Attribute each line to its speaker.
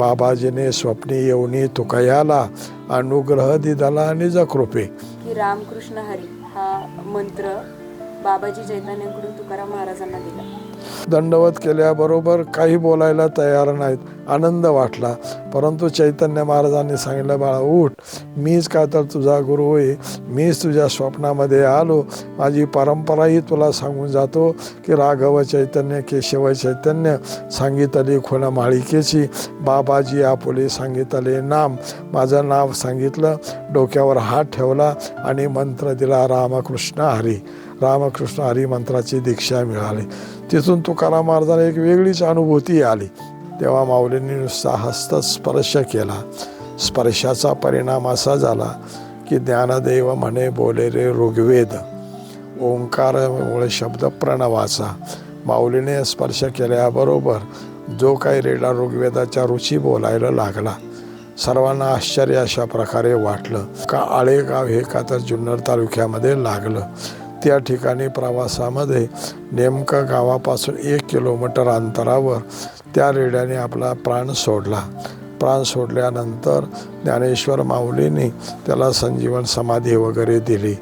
Speaker 1: बाबाजीने स्वप्नी येऊनी तुकयाला अनुग्रह दिदाला आणि जकृपे
Speaker 2: की रामकृष्ण हरी हा मंत्र बाबाजी चैतन्यांकडून तुकाराम महाराजांना दिला.
Speaker 1: दंडवत केल्याबरोबर काही बोलायला तयार नाहीत. आनंद वाटला. परंतु चैतन्य महाराजांनी सांगितलं बाळा उठ. मीच का तर तुझा गुरु होई. मीच तुझ्या स्वप्नामध्ये आलो. माझी परंपराही तुला सांगून जातो की राघव चैतन्य केशव चैतन्य सांगितले खुण माळिकेची बाबाजी आपुले सांगितले नाम. माझं नाव सांगितलं. डोक्यावर हात ठेवला आणि मंत्र दिला रामकृष्ण हरी. रामकृष्ण हरी मंत्राची दीक्षा मिळाली. तिथून तुकाराम महाराजांना एक वेगळीच अनुभूती आली. तेव्हा माऊलींनी नुसता हस्तस्पर्श केला. स्पर्शाचा परिणाम असा झाला की ज्ञानदेव म्हणे बोले रे ऋग्वेद. ओंकारमुळे शब्द प्रणवाचा. माऊलीने स्पर्श केल्याबरोबर जो काही रेडा ऋग्वेदाच्या रुची बोलायला लागला. सर्वांना आश्चर्य अशा प्रकारे वाटलं. का आळेगाव हे का तर जुन्नर तालुक्यामध्ये लागलं. त्या ठिकाणी प्रवासामध्ये नेमकं गावापासून एक किलोमीटर अंतरावर त्या रेड्याने आपला प्राण सोडला. प्राण सोडल्यानंतर ज्ञानेश्वर माऊलींनी त्याला संजीवन समाधी वगैरे दिली.